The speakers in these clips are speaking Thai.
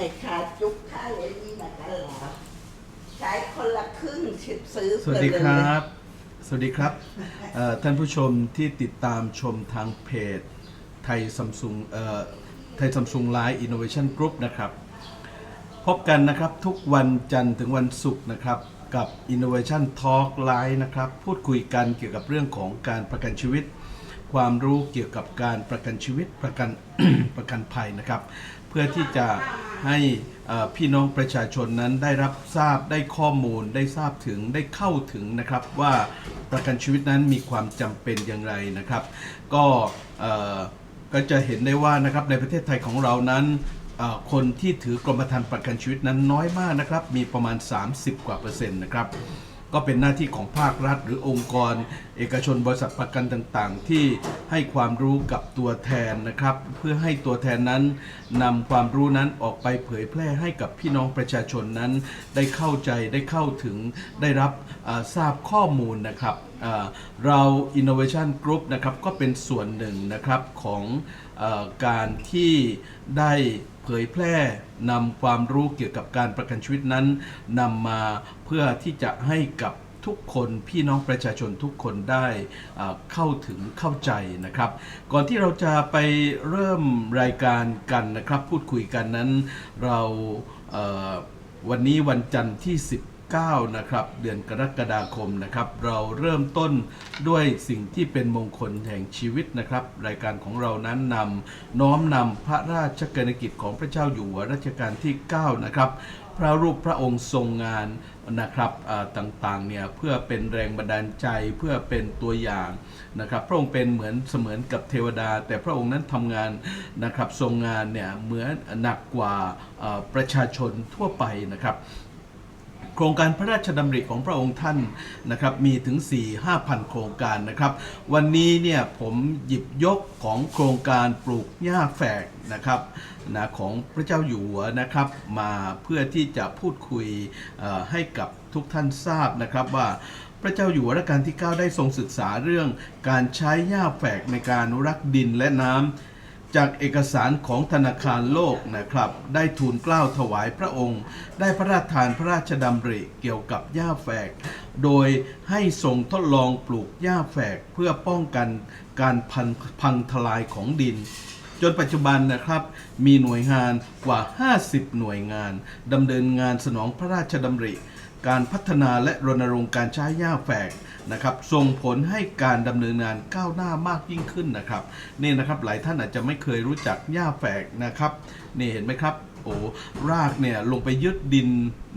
ไม่ขาดจุกค่าอย่างนี้มากันแล้วใช้คนละครึ่งชิบซื้อสวัสดีครับ สวัสดีครับเอ่อท่านผู้ชมที่ติดตามชมทางเพจไทยซัมซุงไทยซัมซุงไลฟ์อินโนเวชันกรุ๊ปนะครับ พบกันนะครับทุกวันจันทร์ถึงวันศุกร์นะครับ กับ Innovation Talk Live นะครับ พูดคุยกันเกี่ยวกับเรื่องของการประกันชีวิต ความรู้เกี่ยวกับการประกันชีวิตประกัน ประกันภัยนะครับ เพื่อที่จะให้พี่น้องประชาชนนั้นได้รับทราบได้ข้อมูล ได้ทราบถึงได้เข้าถึงนะครับว่าประกันชีวิตนั้นมีความจำเป็นอย่างไรนะครับ ก็ก็จะเห็นได้ว่านะครับในประเทศไทยของเรานั้นคนที่ถือกรมธรรม์ประกันชีวิตนั้นน้อยมากนะครับ มีประมาณ 30 กว่าเปอร์เซ็นต์นะครับ ก็เป็นหน้าที่ของภาครัฐ หรือองค์กร เอกชนบริษัทประกันต่างๆ ที่ให้ความรู้กับตัวแทนนะครับ เพื่อให้ตัวแทนนั้นนำความรู้นั้นออกไปเผยแพร่ให้กับพี่น้องประชาชนนั้น ได้เข้าใจได้เข้าถึงได้รับทราบข้อมูลนะครับเรา Innovation Group นะครับก็เป็นส่วนหนึ่งนะครับของ การที่ได้เผยแพร่นำความรู้เกี่ยวกับการประกันชีวิตนั้นนำมาเพื่อที่จะให้กับทุกคนพี่น้องประชาชนทุกคนได้เข้าถึงเข้าใจนะครับ ก่อนที่เราจะไปเริ่มรายการกันนะครับ พูดคุยกันนั้นเราวันนี้วันจันทร์ที่ 9 นะครับ เดือนกรกฎาคมนะครับ เราเริ่มต้นด้วยสิ่งที่เป็นมงคลแห่งชีวิตนะครับ รายการของเรานั้นนำน้อมนำพระราชกรกิจของพระเจ้าอยู่หัวรัชกาลที่ 9 นะครับ พระรูปพระองค์ทรงงานนะครับต่างๆเนี่ยเพื่อเป็นแรงบันดาลใจเพื่อเป็นตัวอย่างนะครับพระองค์เป็นเหมือนเสมือนกับเทวดา แต่พระองค์นั้นทำงานนะครับทรงงานเนี่ยเหมือนหนักกว่าประชาชนทั่วไปนะครับ โครงการพระราชดำริของพระองค์ท่านนะครับมีถึง 4 5พันโครงการนะครับ วันนี้เนี่ยผมหยิบยกของโครงการปลูกหญ้าแฝกนะครับนะของพระเจ้าอยู่หัวนะครับ มาเพื่อที่จะพูดคุยให้กับทุกท่านทราบนะครับว่าพระเจ้าอยู่หัวรัชกาลที่ 9 ได้ทรงศึกษาเรื่องการใช้หญ้าแฝกในการรักดินและน้ำ จากเอกสารของธนาคารโลกนะครับ ได้ทูลเกล้าถวายพระองค์ ได้พระราชทานพระราชดำริเกี่ยวกับหญ้าแฝก โดยให้ทรงทดลองปลูกหญ้าแฝกเพื่อป้องกันการพันพังทลายของดิน จนปัจจุบันนะครับ มีหน่วยงานกว่า 50 หน่วยงานดำเนินงานสนองพระราชดำริ การพัฒนาและรณรงค์การใช้หญ้าแฝก นะครับส่งผลให้การดำเนินงานก้าวหน้ามากยิ่งขึ้นนะครับนี่นะครับหลายท่านอาจจะไม่เคยรู้จักหญ้าแฝกนะครับนี่เห็นไหมครับโอ้รากเนี่ยลงไปยึดดิน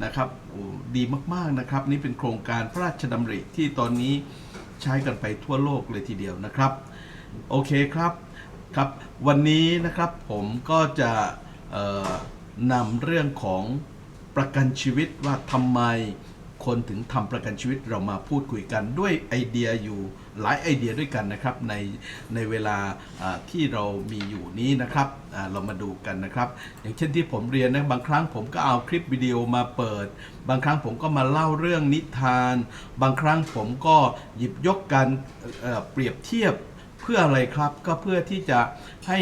นะครับโอ้ดีมากๆนะครับ นี่เป็นโครงการพระราชดำริที่ตอนนี้ใช้กันไปทั่วโลกเลยทีเดียวนะครับ โอเคครับครับ วันนี้นะครับผมก็จะนำเรื่องของประกันชีวิตว่าทำไม คนถึงทำประกันชีวิตเรามาพูดคุยกันด้วยไอเดียอยู่หลายไอเดียด้วยกันนะครับในในเวลาที่เรามีอยู่นี้นะครับเรามาดูกันนะครับ อย่างเช่นที่ผมเรียนนะบางครั้งผมก็เอาคลิปวิดีโอมาเปิด บางครั้งผมก็มาเล่าเรื่องนิทาน บางครั้งผมก็หยิบยกการเเปรียบเทียบเพื่ออะไรครับ ก็เพื่อที่จะให้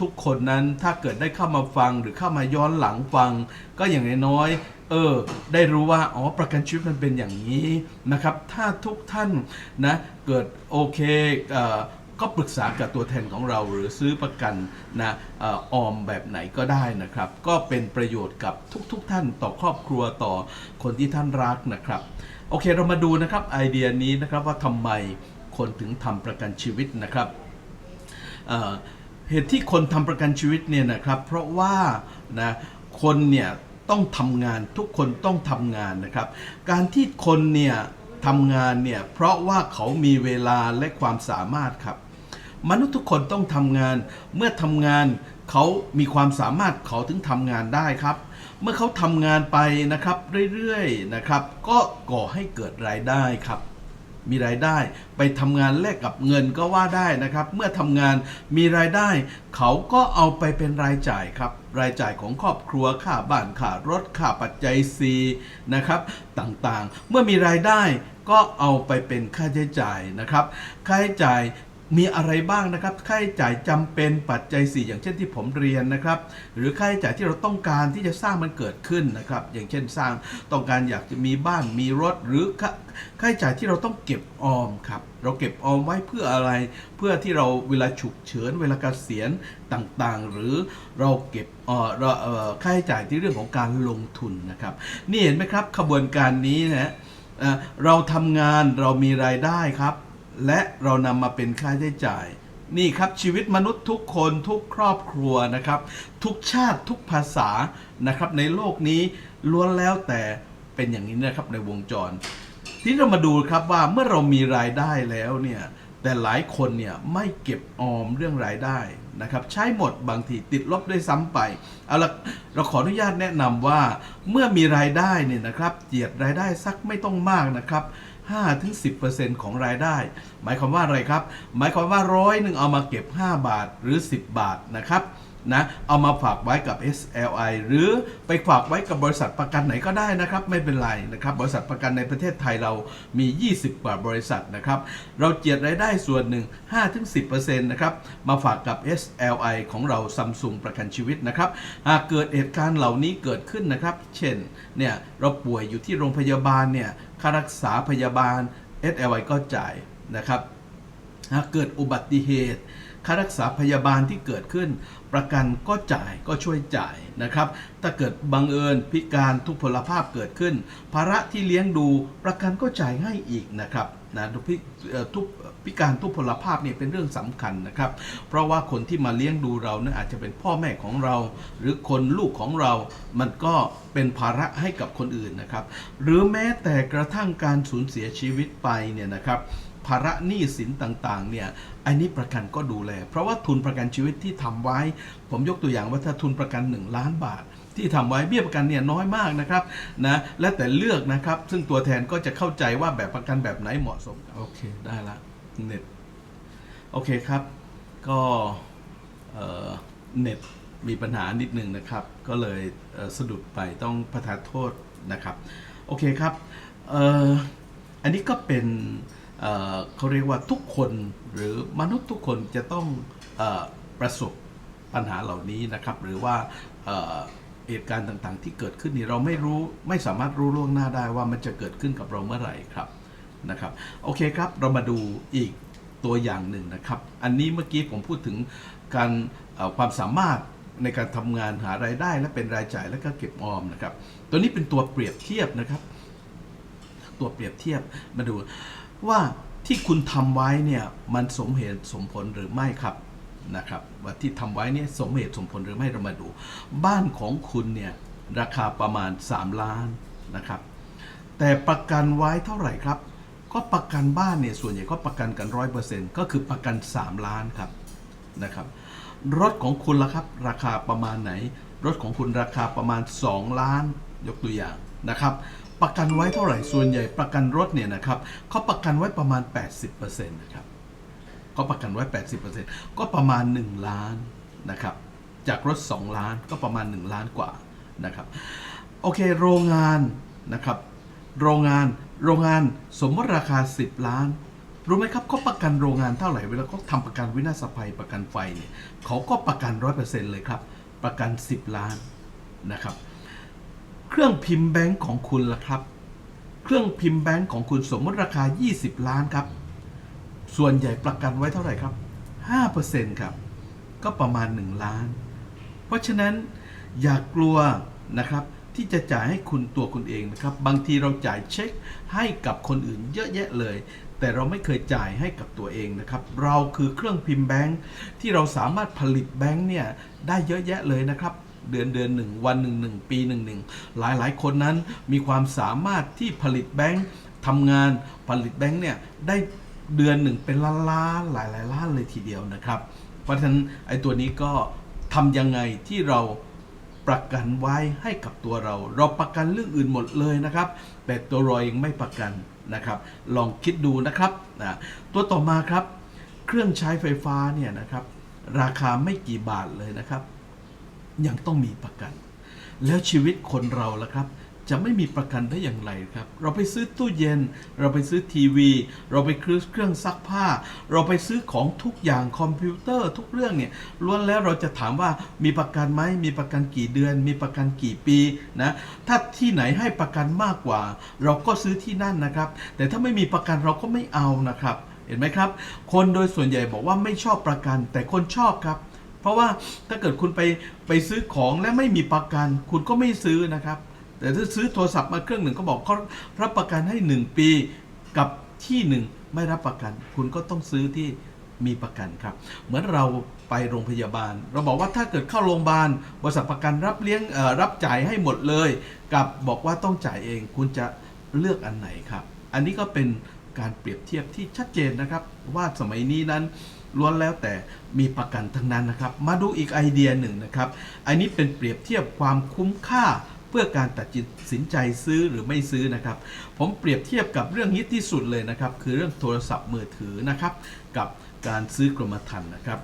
ทุกๆคนนั้นถ้าเกิดได้เข้ามาฟังหรือเข้ามาย้อนหลังฟัง ก็อย่างน้อย เออ ได้รู้ว่า อ๋อ ประกันชีวิตมันเป็นอย่างนี้นะครับ ถ้าทุกท่านนะ เกิดโอเคเอ่อก็ปรึกษากับตัวแทนของเราหรือซื้อประกันนะเออออมแบบไหนก็ได้นะครับ ก็เป็นประโยชน์กับทุกๆท่านต่อครอบครัวต่อคนที่ท่านรักนะครับ โอเคเรามาดูนะครับไอเดียนี้นะครับว่าทำไมคนถึงทำประกันชีวิตนะครับเเหตุที่คนทำประกันชีวิตเนี่ยนะครับ เพราะว่านะคนเนี่ย ต้องทำงานทุกคนต้องทำงานนะครับ การที่คนเนี่ยทำงานเนี่ยเพราะว่าเขามีเวลาและความสามารถครับ มนุษย์ทุกคนต้องทำงาน เมื่อทำงานเขามีความสามารถเขาถึงทำงานได้ครับ เมื่อเขาทำงานไปนะครับเรื่อยๆนะครับ ก็ก่อให้เกิดรายได้ครับ มีรายได้ ไปทำงานแลกกับเงินก็ว่าได้นะครับ เมื่อทำงานมีรายได้ เขาก็เอาไปเป็นรายจ่ายครับ รายจ่ายของครอบครัวค่าบ้านค่ารถค่าปัจจัยซีนะครับต่างๆ เมื่อมีรายได้ก็เอาไปเป็นค่าใช้จ่ายนะครับ ค่าใช้จ่าย มีอะไรบ้างนะครับค่าใช้จ่ายจำเป็นปัจจัย 4 อย่างเช่นที่ผมเรียนนะครับ หรือค่าใช้จ่ายที่เราต้องการที่จะสร้างมันเกิดขึ้นนะครับ อย่างเช่นสร้างต้องการอยากจะมีบ้านมีรถหรือค่าค่าใช้จ่ายที่เราต้องเก็บออมครับเราเก็บออมไว้เพื่ออะไร เพื่อที่เราเวลาฉุกเฉินเวลาเกษียณต่างๆ หรือเราเก็บเออเราเอ่อค่าใช้จ่ายที่เรื่องของการลงทุนนะครับ นี่เห็นไหมครับขบวนการนี้นะเราทำงานเรามีรายได้ครับ และเรานำมาเป็นค่าใช้จ่าย นี่ครับชีวิตมนุษย์ทุกคนทุกครอบครัวนะครับ ทุกชาติทุกภาษานะครับ ในโลกนี้ล้วนแล้วแต่เป็นอย่างนี้นะครับในวงจร ที่เรามาดูครับว่าเมื่อเรามีรายได้แล้วเนี่ยแต่หลายคนเนี่ยไม่เก็บออมเรื่องรายได้นะครับ ใช้หมดบางทีติดลบด้วยซ้ำไปเอาละเราขออนุญาตแนะนำว่าเมื่อมีรายได้เนี่ยนะครับ เจียดรายได้สักไม่ต้องมากนะครับ 5-10%ของรายได้ หมายความว่าอะไรครับ หมายความว่าร้อยหนึ่งเอามาเก็บ 5 บาทหรือ 10 บาทนะครับนะเอามาฝากไว้กับ SLI หรือไปฝากไว้กับบริษัทประกันไหนก็ได้นะครับ ไม่เป็นไรนะครับ บริษัทประกันในประเทศไทยเรามี 20 กว่าบริษัทนะครับ เราเจียดรายได้ส่วนหนึ่ง 5-10%นะครับ มาฝากกับ SLI ของเราซัมซุงประกันชีวิตนะครับ หากเกิดเหตุการณ์เหล่านี้เกิดขึ้นนะครับ เช่น เนี่ย เราป่วยอยู่ที่โรงพยาบาลเนี่ย ค่ารักษาพยาบาล SLI ก็จ่ายนะครับหากเกิดอุบัติเหตุ ค่ารักษาพยาบาลที่เกิดขึ้น ประกันก็จ่ายก็ช่วยจ่ายนะครับ ถ้าเกิดบังเอิญพิการทุพพลภาพเกิดขึ้น ภาระที่เลี้ยงดูประกันก็จ่ายให้อีกนะครับ นะทุกพิการทุกพลภาพเนี่ยเป็นเรื่องสำคัญนะครับ เพราะว่าคนที่มาเลี้ยงดูเราเนี่ยอาจจะเป็นพ่อแม่ของเรา หรือคนลูกของเรา มันก็เป็นภาระให้กับคนอื่นนะครับ หรือแม้แต่กระทั่งการสูญเสียชีวิตไปเนี่ยนะครับภาระหนี้สินต่างๆ เนี่ย อันนี้ประกันก็ดูแล เพราะว่าทุนประกันชีวิตที่ทำไว้ ผมยกตัวอย่างว่าถ้าทุนประกัน 1 ล้านบาท ที่ทำไว้เบี้ยประกันเนี่ยน้อยมากนะครับนะและแต่เลือกนะครับ ซึ่งตัวแทนก็จะเข้าใจว่าแบบประกันแบบไหนเหมาะสมโอเคได้ละเน็ตโอเคครับ ก็เอ่อเน็ตมีปัญหานิดนึงนะครับ ก็เลยเอ่อสะดุดไปต้องประทานโทษนะครับ โอเคครับเอ่ออันนี้ก็เป็นเอ่อเขาเรียกว่าทุกคนหรือมนุษย์ทุกคนจะต้องเออประสบปัญหาเหล่านี้นะครับ หรือว่า เหตุการณ์ต่างๆ ที่เกิดขึ้นนี่เราไม่รู้ไม่สามารถรู้ล่วงหน้าได้ว่ามันจะเกิดขึ้นกับเราเมื่อไหร่ครับนะครับโอเคครับเรามาดูอีกตัวอย่างหนึ่งนะครับ อันนี้เมื่อกี้ผมพูดถึงการความสามารถในการทำงานหารายได้และเป็นรายจ่ายและก็เก็บออมนะครับ ตัวนี้เป็นตัวเปรียบเทียบนะครับ ตัวเปรียบเทียบมาดูว่าที่คุณทำไว้เนี่ยมันสมเหตุสมผลหรือไม่ครับ นะครับว่าที่ทำไว้เนี่ยสมเหตุสมผลหรือไม่เรามาดู บ้านของคุณเนี่ยราคาประมาณ 3 ล้านนะครับ แต่ประกันไว้เท่าไหร่ครับ ก็ประกันบ้านเนี่ยส่วนใหญ่ก็ประกันกันร้อยเปอร์เซ็นต์ก็คือประกัน 3 ล้านครับนะครับ รถของคุณล่ะครับ ราคาประมาณไหน รถของคุณราคาประมาณ 2 ล้าน ยกตัวอย่างนะครับ ประกันไว้เท่าไหร่ส่วนใหญ่ประกันรถเนี่ยนะครับเขาประกันไว้ประมาณ 80%นะครับ เขาประกันไว้ 80%ก็ประมาณ 1 ล้านนะครับ จากรถ 2 ล้านก็ประมาณ 1 ล้านกว่านะครับ โอเคโรงงานนะครับ โรงงานโรงงานสมมติราคา 10 ล้าน รู้ไหมครับเขาประกันโรงงานเท่าไหร่เวลาเขาทำประกันวินาศภัยประกันไฟเนี่ยเขาก็ประกันร้อยเปอร์เซ็นต์เลยครับ ประกัน 10 ล้านนะครับ เครื่องพิมพ์แบงก์ของคุณล่ะครับ เครื่องพิมพ์แบงก์ของคุณสมมติราคา 20 ล้านครับ ส่วนใหญ่ประกันไว้เท่าไหร่ครับ 5%ครับ ก็ประมาณ 1 ล้าน เพราะฉะนั้นอย่ากลัวนะครับที่จะจ่ายให้คุณตัวคุณเองนะครับ บางทีเราจ่ายเช็คให้กับคนอื่นเยอะแยะเลย แต่เราไม่เคยจ่ายให้กับตัวเองนะครับ เราคือเครื่องพิมพ์แบงค์ที่เราสามารถผลิตแบงค์เนี่ยได้เยอะแยะเลยนะครับ เดือนเดือนหนึ่งวันหนึ่งหนึ่งปีหนึ่งหนึ่งหลายหลายคนนั้นมีความสามารถที่ผลิตแบงค์ทำงานผลิตแบงค์เนี่ยได้ เดือนหนึ่งเป็นล้านล้านๆหลายหลายล้านเลยทีเดียวนะครับ เพราะฉะนั้นไอ้ตัวนี้ก็ทำยังไงที่เราประกันไว้ให้กับตัวเรา เราประกันเรื่องอื่นหมดเลยนะครับ แต่ตัวเราเองไม่ประกันนะครับ ลองคิดดูนะครับนะตัวต่อมาครับ เครื่องใช้ไฟฟ้าเนี่ยนะครับ ราคาไม่กี่บาทเลยนะครับ ยังต้องมีประกัน แล้วชีวิตคนเราล่ะครับ จะไม่มีประกันได้อย่างไรครับ เราไปซื้อตู้เย็น เราไปซื้อทีวี เราไปซื้อเครื่องซักผ้า เราไปซื้อของทุกอย่างคอมพิวเตอร์ทุกเรื่องเนี่ยล้วนแล้วเราจะถามว่ามีประกันไหมมีประกันกี่เดือน มีประกันกี่ปีนะถ้าที่ไหนให้ประกันมากกว่า เราก็ซื้อที่นั่นนะครับ แต่ถ้าไม่มีประกันเราก็ไม่เอานะครับ เห็นไหมครับ คนโดยส่วนใหญ่บอกว่าไม่ชอบประกัน แต่คนชอบครับ เพราะว่าถ้าเกิดคุณไปไปซื้อของและไม่มีประกัน คุณก็ไม่ซื้อนะครับ แต่ถ้าซื้อโทรศัพท์มาเครื่องหนึ่งเขาบอกเขารับประกันให้ 1 ปีกับที่หนึ่งไม่รับประกัน คุณก็ต้องซื้อที่มีประกันครับ เหมือนเราไปโรงพยาบาล เราบอกว่าถ้าเกิดเข้าโรงพยาบาลบริษัทประกันรับเลี้ยงรับจ่ายให้หมดเลย กับบอกว่าต้องจ่ายเองคุณจะเลือกอันไหนครับ อันนี้ก็เป็นการเปรียบเทียบที่ชัดเจนนะครับ ว่าสมัยนี้นั้นล้วนแล้วแต่มีประกันทั้งนั้นนะครับ มาดูอีกไอเดียหนึ่งนะครับ อันนี้เป็นเปรียบเทียบความคุ้มค่า เพื่อการตัดสินใจซื้อหรือไม่ซื้อนะครับ ผมเปรียบเทียบกับเรื่องฮิตที่สุดเลยนะครับ คือเรื่องโทรศัพท์มือถือนะครับ กับการซื้อกรมธรรม์นะครับ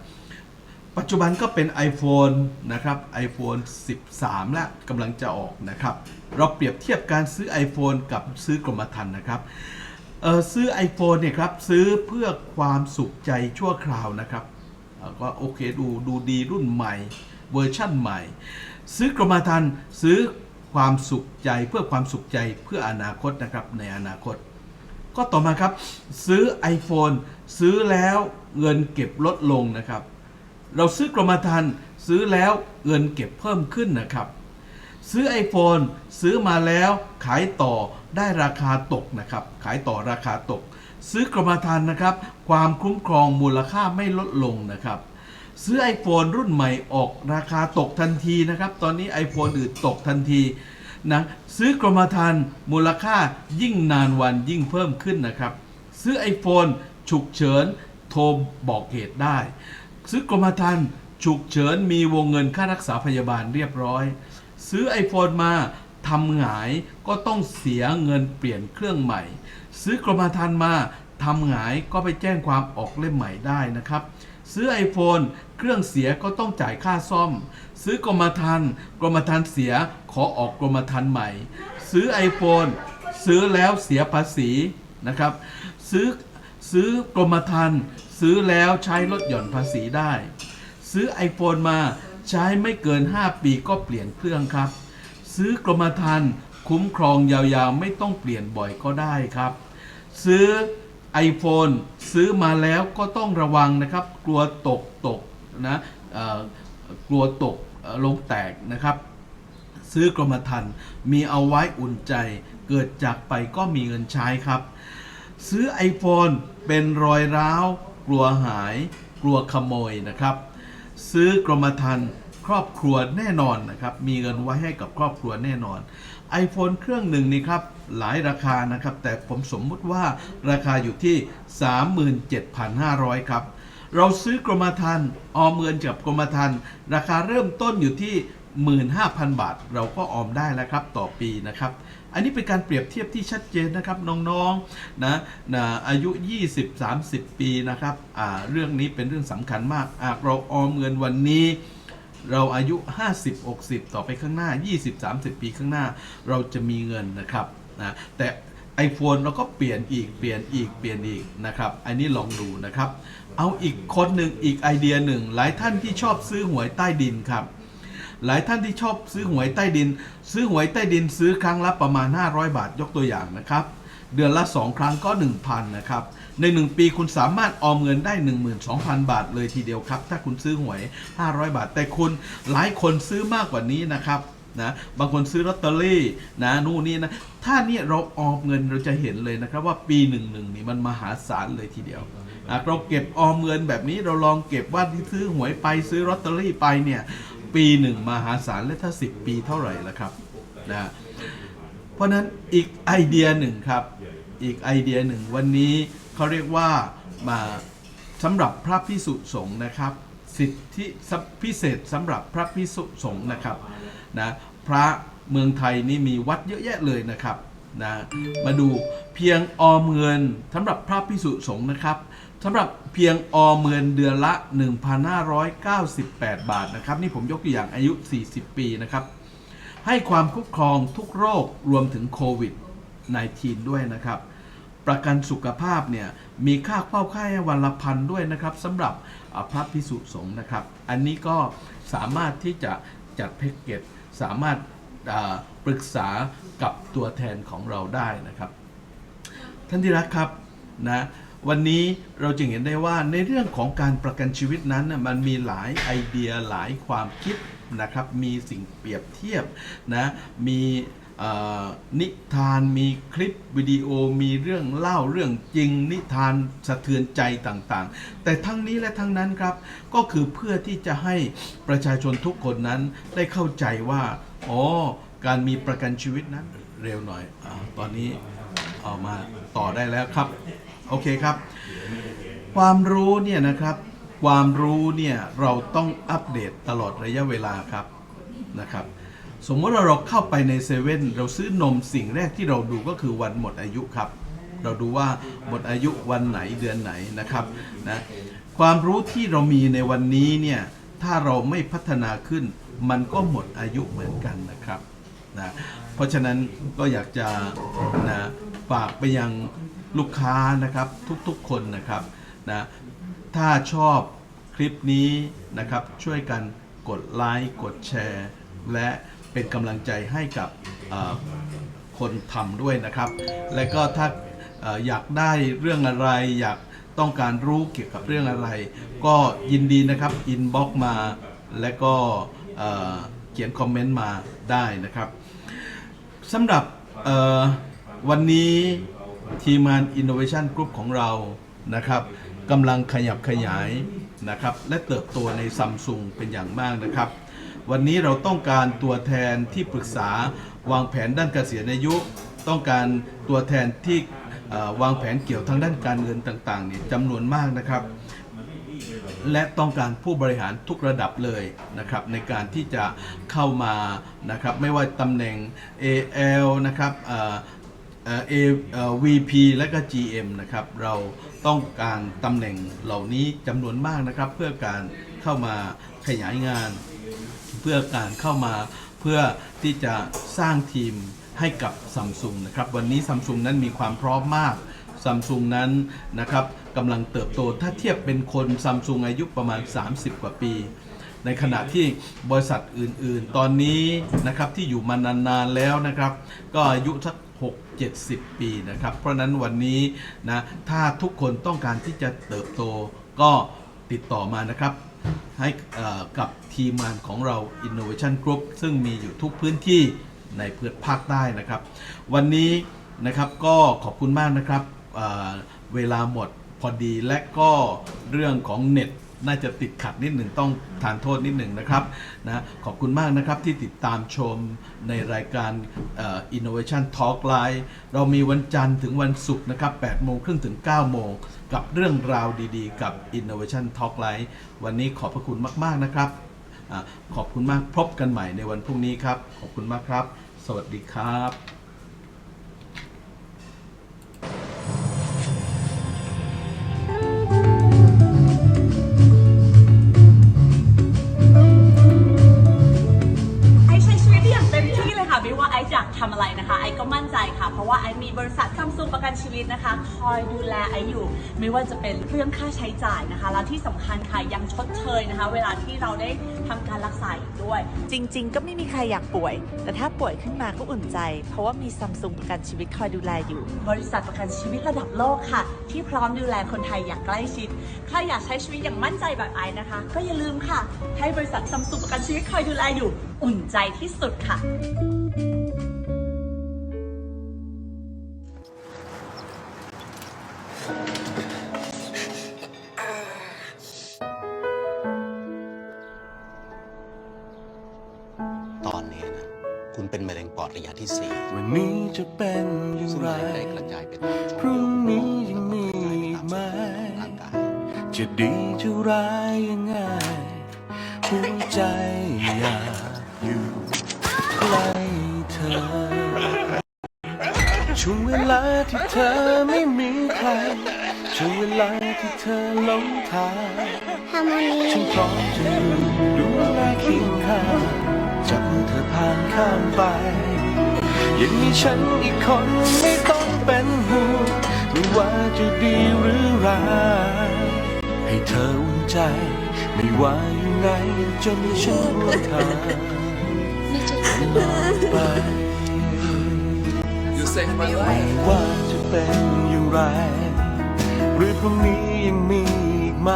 ปัจจุบันก็เป็น iPhone นะครับ iPhone 13 และกำลังจะออกนะครับ เราเปรียบเทียบการซื้อ iPhone กับซื้อกรมธรรม์นะครับซื้อ iPhone เนี่ยครับซื้อเพื่อความสุขใจชั่วคราวนะครับก็โอเคดูดูดีรุ่นใหม่เวอร์ชั่นใหม่ ซื้อกรมธรรม์ซื้อ ความสุขใจเพื่อความสุขใจเพื่ออนาคตนะครับในอนาคต ก็ต่อมาครับ ซื้อ iPhone ซื้อแล้วเงินเก็บลดลงนะครับ เราซื้อกรมธรรม์ซื้อแล้วเงินเก็บเพิ่มขึ้นนะครับ ซื้อ iPhone ซื้อมาแล้วขายต่อได้ราคาตกนะครับ ขายต่อราคาตก ซื้อกรมธรรม์นะครับ ความคุ้มครองมูลค่าไม่ลดลงนะครับ ซื้อ iPhone รุ่นใหม่ออกราคาตกทันทีนะครับ ตอนนี้ iPhone อื่นตกทันทีนะซื้อกรมธรรม์มูลค่ายิ่งนานวันยิ่งเพิ่มขึ้นนะครับ ซื้อ iPhone ฉุกเฉินโทรบอกเหตุได้ ซื้อกรมธรรม์ฉุกเฉินมีวงเงินค่ารักษาพยาบาลเรียบร้อย ซื้อ iPhone มาทำหงายก็ต้องเสียเงินเปลี่ยนเครื่องใหม่ ซื้อกรมธรรม์มาทำหงายก็ไปแจ้งความออกเล่มใหม่ได้นะครับ ซื้อ iPhone เครื่องเสียก็ต้องจ่ายค่าซ่อม ซื้อกรมธรรม์กรมธรรม์เสียขอออกกรมธรรม์ใหม่ ซื้อ iPhone ซื้อแล้วเสียภาษีนะครับ ซื้อซื้อกรมธรรม์ซื้อแล้วใช้ลดหย่อนภาษีได้ ซื้อ iPhone มาใช้ไม่เกิน 5 ปีก็เปลี่ยนเครื่องครับ ซื้อกรมธรรม์คุ้มครองยาวๆ ไม่ต้องเปลี่ยนบ่อยก็ได้ครับ ซื้อ iPhone ซื้อมาแล้วก็ต้องระวังนะครับ กลัวตกตกนะกลัวตกลงแตกนะครับ ซื้อกรมธรรม์มีเอาไว้อุ่นใจ เกิดจากไปก็มีเงินใช้ครับ ซื้อ iPhone เป็นรอยร้าว กลัวหาย กลัวขโมยนะครับ ซื้อกรมธรรม์ครอบครัวแน่นอนนะครับ มีเงินไว้ให้กับครอบครัวแน่นอน iPhone เครื่องหนึ่งนี่ครับหลายราคานะครับ แต่ผมสมมุติว่าราคาอยู่ที่ 37,500 ครับ เราซื้อกรมธรรม์ออมเงินกับกรมธรรม์ราคาเริ่มต้นอยู่ที่ 15,000 บาท เราก็ออมได้แล้วครับต่อปีนะครับ อันนี้เป็นการเปรียบเทียบที่ชัดเจนนะครับน้องๆนะนะอายุ 20-30 ปีนะครับเรื่องนี้เป็นเรื่องสำคัญมากเราออมเงินวันนี้ เราอายุ 50 60 ต่อไปข้างหน้า 20 30 ปีข้างหน้า เราจะมีเงินนะครับนะแต่ iPhone เราก็เปลี่ยนอีกเปลี่ยนอีกเปลี่ยนอีกนะครับ อันนี้ลองดูนะครับ เอาอีกคนหนึ่งอีกไอเดียหนึ่ง หลายท่านที่ชอบซื้อหวยใต้ดินครับ หลายท่านที่ชอบซื้อหวยใต้ดิน ซื้อหวยใต้ดินซื้อครั้งละประมาณ 500 บาทยกตัวอย่างนะครับ เดือนละ 2 ครั้งก็ 1,000นะครับ ใน 1 ปีคุณสามารถออมเงินได้ 12,000 บาทเลยทีเดียวครับ ถ้าคุณซื้อหวย 500 บาท แต่คุณหลายคนซื้อมากกว่านี้นะครับนะบางคนซื้อลอตเตอรี่นะนู่นนี่นะถ้าเนี่ยเราออมเงินเราจะเห็นเลยนะครับว่าปีหนึ่งหนึ่งนี่มันมหาศาลเลยทีเดียวอะเราเก็บออมเงินแบบนี้เราลองเก็บว่าที่ซื้อหวยไปซื้อลอตเตอรี่ไปเนี่ยปีหนึ่งมหาศาลและถ้า 10 ปีเท่าไหร่ละครับนะเพราะนั้นอีกไอเดียหนึ่งครับ อีกไอเดียหนึ่งวันนี้ เขาเรียกว่ามาสำหรับพระพิสุสงฆ์นะครับ สิทธิพิเศษสำหรับพระพิสุสงฆ์นะครับนะพระเมืองไทยนี่มีวัดเยอะแยะเลยนะครับนะมาดูเพียงออมเงินสำหรับพระพิสุสงฆ์นะครับสำหรับเพียงออมเงินเดือนละ 1,598 บาทนะครับ นี่ผมยกตัวอย่างอายุ 40 ปีนะครับ ให้ความคุ้มครองทุกโรครวมถึงโควิด -19 ด้วยนะครับ ประกันสุขภาพเนี่ยมีค่าเฝ้าไข้วันละพันด้วยนะครับสำหรับพระพิสุสงฆ์นะครับ อันนี้ก็สามารถที่จะจัดแพ็กเกจสามารถปรึกษากับตัวแทนของเราได้นะครับ ท่านที่รักครับนะวันนี้เราจึงเห็นได้ว่าในเรื่องของการประกันชีวิตนั้นมันมีหลายไอเดียหลายความคิดนะครับ มีสิ่งเปรียบเทียบนะมี นิทานมีคลิปวิดีโอมีเรื่องเล่าเรื่องจริง นิทานสะเทือนใจต่างๆ แต่ทั้งนี้และทั้งนั้นครับ ก็คือเพื่อที่จะให้ประชาชนทุกคนนั้นได้เข้าใจว่าอ๋อการมีประกันชีวิตนั้นเร็วหน่อยอตอนนี้เอามาต่อได้แล้วครับ โอเคครับ ความรู้เนี่ยนะครับ ความรู้เนี่ยเราต้องอัปเดตตลอดระยะเวลาครับนะครับ สมมติว่าเราเข้าไปในเซเว่นเราซื้อนมสิ่งแรกที่เราดูก็คือวันหมดอายุครับ เราดูว่าหมดอายุวันไหนเดือนไหนนะครับนะความรู้ที่เรามีในวันนี้เนี่ยถ้าเราไม่พัฒนาขึ้น มันก็หมดอายุเหมือนกันนะครับนะเพราะฉะนั้นก็อยากจะนะฝากไปยังลูกค้านะครับทุกๆคนนะครับนะถ้าชอบคลิปนี้นะครับช่วยกันกดไลค์กดแชร์ และ เป็นกำลังใจให้กับคนทำด้วยนะครับ และก็ถ้าออยากได้เรื่องอะไรอยากต้องการรู้เกี่ยวกับเรื่องอะไร ก็ยินดีนะครับอินบ็อกมาและก็เขียนคอมเมนต์มาได้นะครับสำหรับวันนี้ทีมงาน Innovation Group ของเรานะครับกำลังขยับขยายนะครับและเติบโตในซัมซุงเป็นอย่างมากนะครับ วันนี้เราต้องการตัวแทนที่ปรึกษาวางแผนด้านเกษียณอายุ ต้องการตัวแทนที่วางแผนเกี่ยวทางด้านการเงินต่างๆเนี่ยจำนวนมากนะครับ และต้องการผู้บริหารทุกระดับเลยนะครับในการที่จะเข้ามานะครับไม่ว่าตำแหน่ง AL นะครับเอ่อ VP และก็ GM นะครับเราต้องการตำแหน่งเหล่านี้จำนวนมากนะครับ เพื่อการเข้ามาขยายงาน พื่อการเข้ามาเพื่อที่จะสร้างทีมให้กับซัมซุงนะครับวันนี้ซัมซุงนั้นมีความพร้อมมากซัมซุงนั้นนะครับกำลังเติบโตถ้าเทียบเป็นคนซัมซุงอายุประมาณ 30 กว่าปี ในขณะที่บริษัทอื่นๆ ตอนนี้นะครับที่อยู่มานานๆแล้วนะครับ ก็อายุสัก6 70 ปีนะครับ เพราะฉะนั้นวันนี้นะถ้าทุกคนต้องการที่จะเติบโตก็ติดต่อมานะครับ ให้กับทีมงานของเรา Innovation Group ซึ่งมีอยู่ทุกพื้นที่ในพื้นภาคใต้นะครับ วันนี้นะครับก็ขอบคุณมากนะครับเวลาหมดพอดีและก็เรื่องของเน็ต น่าจะติดขัดนิดหนึ่งต้องทานโทษนิดหนึ่งนะครับนะขอบคุณมากนะครับที่ติดตามชมในรายการอ่อ Innovation Talk Live เรามีวันจันทร์ถึงวันศุกร์นะครับ8โมงครึ่งถึง9โมงกับเรื่องราวดีๆ กับ Innovation Talk Live วันนี้ขอบพระคุณมากๆนะครับอขอบคุณมากพบกันใหม่ในวันพรุ่งนี้ครับ ขอบคุณมากครับ สวัสดีครับ มซุงประกันชีวิตนะคะ คอยดูแลไอซ์อยู่ ไม่ว่าจะเป็นเรื่องค่าใช้จ่ายนะคะ แล้วที่สำคัญค่ะยังชดเชยนะคะ เวลาที่เราได้ทำการรักษาอีกด้วย จริง ๆ ก็ไม่มีใครอยากป่วย แต่ถ้าป่วยขึ้นมาก็อุ่นใจ เพราะว่ามีซัมซุงประกันชีวิตคอยดูแลอยู่ บริษัทประกันชีวิตระดับโลกค่ะ ที่พร้อมดูแลคนไทยอย่างใกล้ชิดใครอยากใช้ชีวิตอย่างมั่นใจแบบไอซ์นะคะ ก็อย่าลืมค่ะ ให้บริษัทซัมซุงประกันชีวิตคอยดูแลอยู่ อุ่นใจที่สุดค่ะ วันนี้จะเป็นอย่างไรพรุ่งนี้ยังมีอีกไหม จะดีจะร้ายยังไงหัวใจอยากอยู่ใกล้เธอ ช่วงเวลาที่เธอไม่มีใคร ช่วงเวลาที่เธอหลงทางฉันพร้อมจะอยู่ดูแลเคียงข้างจับมือเธอผ่านข้ามไป ยังมีฉันอีกคนไม่ต้องเป็นห่วงไม่ว่าจะดีหรือร้ายให้เธออุ่นใจ ไม่ว่าอยู่ไหนจะมีฉันร่วมทางตลอดไปไม่ว่าจะเป็นอย่างไร หรือพรุ่งนี้ยังมีอีกไหม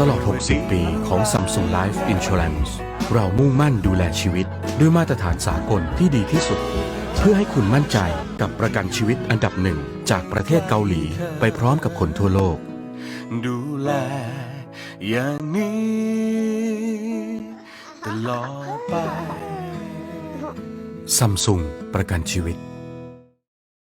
ตลอด 60 ปีของ Samsung Life Insurance เรามุ่งมั่นดูแลชีวิต ด้วยมาตรฐานสากลที่ดีที่สุด เพื่อให้คุณมั่นใจกับประกันชีวิตอันดับหนึ่งจากประเทศเกาหลีไปพร้อมกับคนทั่วโลก ดูแลอย่างนี้ตลอดไปซัมซุงประกันชีวิต